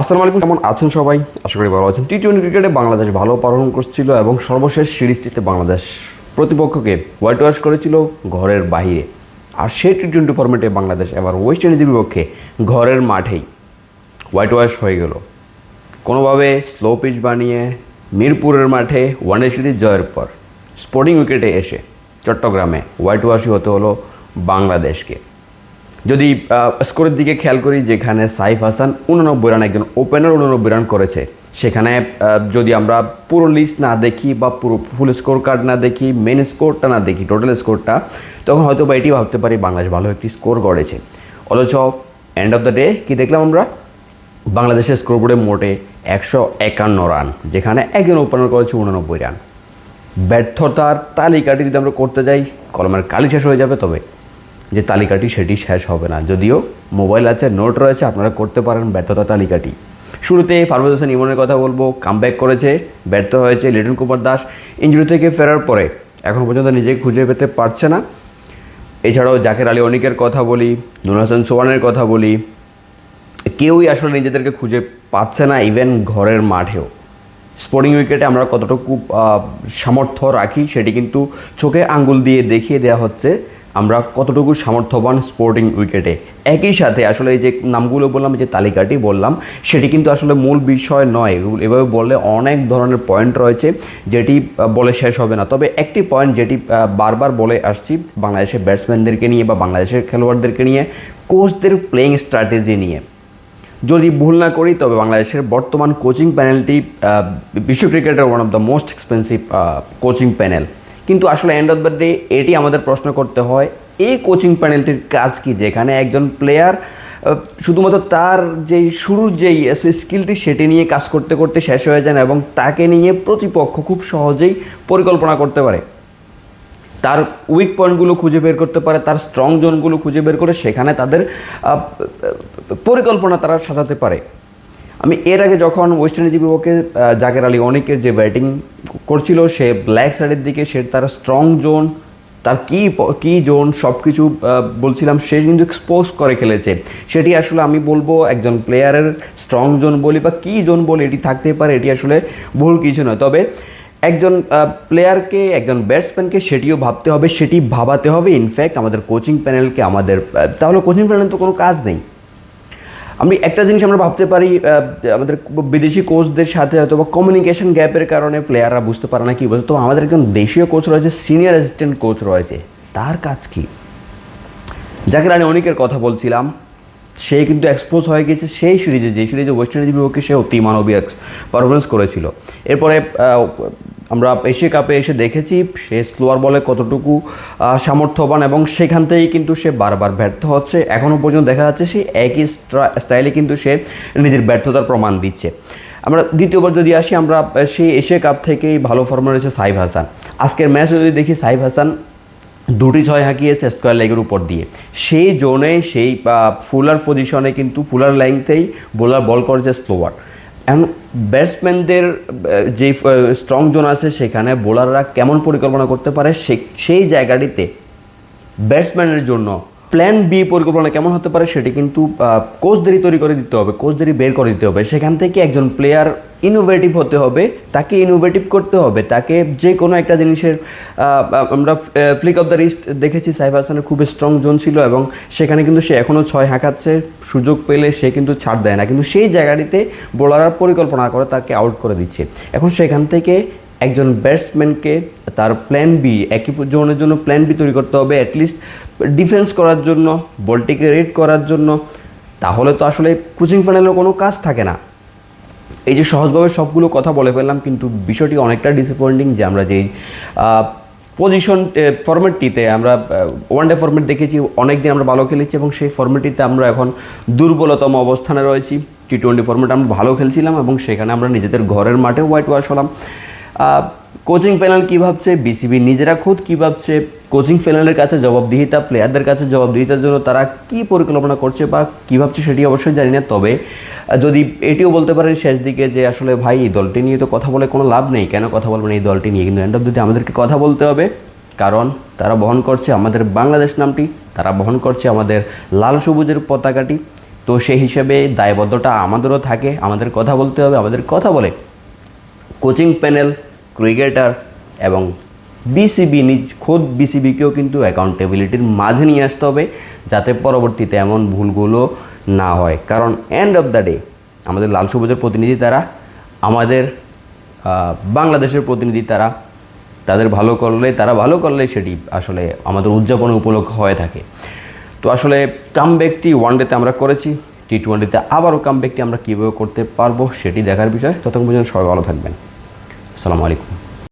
আসসালামু আলাইকুম, কেমন আছেন সবাই? আশা করি ভালো আছেন। টি টোয়েন্টি ক্রিকেটে বাংলাদেশ ভালো পালন করছিল এবং সর্বশেষ সিরিজটিতে বাংলাদেশ প্রতিপক্ষকে হোয়াইট ওয়াশ করেছিল ঘরের বাইরে আর সেই টি টোয়েন্টি ফর্মেটে বাংলাদেশ এবার ওয়েস্ট ইন্ডিজের বিপক্ষে ঘরের মাঠেই হোয়াইট ওয়াশ হয়ে গেল। কোনোভাবে স্লো পিচ বানিয়ে মিরপুরের মাঠে ওয়ানডে সিরিজ জয়ের পর স্পোর্টিং উইকেটে এসে চট্টগ্রামে হোয়াইট ওয়াশই হতে হলো বাংলাদেশকে। যদি স্কোরের দিকে খেয়াল করি, যেখানে সাইফ হাসান উননব্বই রান, একজন ওপেনার উননব্বই রান করেছে, সেখানে যদি আমরা পুরো লিস্ট না দেখি বা পুরো ফুল স্কোর কার্ড না দেখি মেন স্কোরটা না দেখি টোটাল স্কোরটা তখন হয়তো বা এটি ভাবতে পারি বাংলাদেশ ভালো একটি স্কোর গড়েছে। অথচ এন্ড অফ দ্য ডে কী দেখলাম আমরা? বাংলাদেশের স্কোরবোর্ডে মোটে একশো একান্ন রান, যেখানে একজন ওপেনার করেছে উননব্বই রান। ব্যর্থতার তালিকাটি যদি আমরা করতে যাই, কলমের কালি শেষ হয়ে যাবে তবে। যে তালিকাটি সেটি শেষ হবে না। যদিও মোবাইল আছে, নোট রয়েছে, আপনারা করতে পারেন ব্যর্থতা তালিকাটি। শুরুতে ফারুজ হোসেন ইমনের কথা বলব কামব্যাক করেছে, ব্যর্থ হয়েছে লিটন কুমার দাস। ইঞ্জুরি থেকে ফেরার পরে এখন পর্যন্ত নিজেকে খুঁজে পেতে পারছে না। এছাড়াও জাকের আলী অনিকের কথা বলি নুর হাসান সোয়ানের কথা বলি, কেউই আসলে নিজেদেরকে খুঁজে পাচ্ছে না ইভেন ঘরের মাঠেও। স্পোর্টিং উইকেটে আমরা কতটুকু সামর্থ্য রাখি, সেটি কিন্তু চোখে আঙ্গুল দিয়ে দেখিয়ে দেওয়া হচ্ছে আমরা কতটুকু সামর্থ্যবান স্পোর্টিং উইকেটে একই সাথে আসলে এই যে নামগুলো বললাম যে তালিকাটি বললাম, সেটি কিন্তু আসলে মূল বিষয় নয়। এভাবে বললে অনেক ধরনের পয়েন্ট রয়েছে যেটি বলে শেষ হবে না। তবে একটি পয়েন্ট যেটি বারবার বলে আসছি বাংলাদেশের ব্যাটসম্যানদেরকে নিয়ে বা বাংলাদেশের খেলোয়াড়দেরকে নিয়ে কোচদের প্লেয়িং স্ট্র্যাটেজি নিয়ে। যদি ভুল না করি, তবে বাংলাদেশের বর্তমান কোচিং প্যানেলটি বিশ্ব ক্রিকেটের one of the most expensive coaching panel কিন্তু আসলে এন্ড অফ দ্য ডে এটি আমাদের প্রশ্ন করতে হয়, এই কোচিং প্যানেলটির কাজ কি? যেখানে একজন প্লেয়ার শুধুমাত্র তার যেই শুরুর যেই স্কিলটি সেটি নিয়ে কাজ করতে করতে শেষ হয়ে যান এবং তাকে নিয়ে প্রতিপক্ষ খুব সহজেই পরিকল্পনা করতে পারে। তার উইক পয়েন্টগুলো খুঁজে বের করতে পারে, তার স্ট্রং জোনগুলো খুঁজে বের করে সেখানে তাদের পরিকল্পনা তারা সাজাতে পারে। আমি এর আগে যখন ওয়েস্ট ইন্ডিজের বিপক্ষে জাকের আলী অনেকের যে ব্যাটিং করছিল, সে ব্ল্যাক সাইডের দিকে, সে তার স্ট্রং জোন তার কি কি জোন সব কিছু বলছিলাম, সে কিন্তু এক্সপোজ করে খেলেছে। সেটি আসলে আমি বলব একজন প্লেয়ারের স্ট্রং জোন বলি বা কি জোন বলি এটি থাকতে পারে, এটি আসলে ভুল কিছু নয়। তবে একজন প্লেয়ারকে একজন ব্যাটসম্যানকে সেটিও ভাবতে হবে, সেটি ভাবাতে হবে। ইনফ্যাক্ট আমাদের কোচিং প্যানেলকে আমাদের তাহলে কোচিং প্যানেল তো কোনো কাজ নেই। আমি একটা জিনিস আমরা ভাবতে পারি আমাদের বিদেশি কোচদের সাথে হয়তো বা কমিউনিকেশন গ্যাপের কারণে প্লেয়াররা বুঝতে পারে না কি বলতো। আমাদের একজন দেশীয় কোচ রয়েছে সিনিয়র অ্যাসিস্ট্যান্ট কোচ রয়েছে। তার কাজ কি? যাকে আমি অনেকের কথা বলছিলাম, সে কিন্তু এক্সপোজ হয়ে গেছে সেই সিরিজে, যে সিরিজে ওয়েস্ট ইন্ডিজের বিপক্ষে সে অতি মানবীয় পারফরমেন্স করেছিল। এরপরে আমরা এশিয়া কাপে এসে দেখেছি সে স্লোয়ার বলে কতটুকু সামর্থ্যবান এবং সেখান থেকেই কিন্তু সে বারবার ব্যর্থ হচ্ছে। এখনও পর্যন্ত দেখা যাচ্ছে সেই একই স্টাইলে কিন্তু সে নিজের ব্যর্থতার প্রমাণ দিচ্ছে। আমরা দ্বিতীয়বার যদি আসি, আমরা সেই এশিয়া কাপ থেকেই ভালো ফর্মে রয়েছে সাইফ হাসান। আজকের ম্যাচ যদি দেখি, সাইফ হাসান দুটি ছয় হাঁকিয়েছে স্কোয়ার লেগের উপর দিয়ে। সেই জোনে, সেই ফুলার পজিশনে কিন্তু, ফুলার লেংথেই বোলার বল করেছে স্লোয়ার এখন ব্যাটসম্যানদের যে স্ট্রং জোন আছে, সেখানে বোলাররা কেমন পরিকল্পনা করতে পারে সেই জায়গাটিতে ব্যাটসম্যানের জন্য প্ল্যান বি পরিকল্পনা কেমন হতে পারে সেটি কিন্তু কোচদেরই তৈরি করে দিতে হবে কোচদেরই বের করে দিতে হবে। সেখান থেকে একজন প্লেয়ার ইনোভেটিভ হতে হবে, তাকে ইনোভেটিভ করতে হবে, তাকে যে কোনো একটা জিনিসের আমরা ফ্লিক অফ দ্য রিস্ট দেখেছি, সাইফ হাসানের খুব স্ট্রং জোন ছিল এবং সেখানে কিন্তু সে এখনও ছয় হাঁকাচ্ছে, সুযোগ পেলে সে কিন্তু ছাড় দেয় না। কিন্তু সেই জায়গাটিতে বোলাররা পরিকল্পনা করে তাকে আউট করে দিচ্ছে। এখন সেখান থেকে একজন ব্যাটসম্যানকে তার প্ল্যান বি একই জোনের জন্য প্ল্যান বি তৈরি করতে হবে অ্যাটলিস্ট ডিফেন্স করার জন্য বলটিকে রেড করার জন্য, তাহলে তো আসলে কোচিং প্যানেলের কোনো কাজ থাকে না। এই যে সহজভাবে সবগুলো কথা বলে ফেললাম, কিন্তু বিষয়টি অনেকটা ডিসঅ্যাপয়েন্টিং যে আমরা যেই পজিশন ফর্মেটটিতে আমরা ওয়ান ডে ফর্মেট দেখেছি অনেক দিন আমরা ভালো খেলেছি এবং সেই ফর্মেটটিতে আমরা এখন দুর্বলতম অবস্থানে রয়েছি। টি টোয়েন্টি ফর্মেট আমরা ভালো খেলছিলাম এবং সেখানে আমরা নিজেদের ঘরের মাঠে হোয়াইট ওয়াশ হলাম। কোচিং প্যানেল কী ভাবছে? বিসিবি নিজেরা খুদ কী ভাবছে? কোচিং প্যানেলের কাছে জবাবদিহিতা প্লেয়ারদের কাছে জবাবদিহিতার জন্য তারা কি পরিকল্পনা করছে বা কী ভাবছে সেটি অবশ্যই জানি না। তবে যদি এটিও বলতে পারেন শেষ দিকে যে আসলে ভাই, এই দলটি নিয়ে তো কথা বলে কোনো লাভ নেই। কেন কথা বলবেন এই দলটি নিয়ে কিন্তু এন্ড অফ যদি আমাদেরকে কথা বলতে হবে। কারণ তারা বহন করছে আমাদের বাংলাদেশ নামটি, তারা বহন করছে আমাদের লাল সবুজের পতাকাটি। তো সেই হিসেবে দায়বদ্ধতা আমাদেরও থাকে, আমাদের কথা বলতে হবে, আমাদের কথা বলে। কোচিং প্যানেল ক্রিকেটার এবং বিসিবি নিজ, খোদ বিসিবিকেও কিন্তু অ্যাকাউন্টেবিলিটির মাঝে নিয়ে আসতে হবে যাতে পরবর্তীতে এমন ভুলগুলো না হয়। কারণ এন্ড অফ দ্য ডে আমাদের লাল সবুজের প্রতিনিধি তারা, আমাদের বাংলাদেশের প্রতিনিধি তারা, তাদের ভালো করলে, তারা ভালো করলে সেটি আসলে আমাদের উদযাপন উপলক্ষ হয়ে থাকে। তো আসলে কামব্যাকটি ওয়ান ডেতে আমরা করেছি টি টোয়েন্টিতে আবারও কামব্যাকটি আমরা কীভাবে করতে পারব সেটি দেখার বিষয়। ততক্ষণ পর্যন্ত সবাই ভালো থাকবেন। السلام عليكم.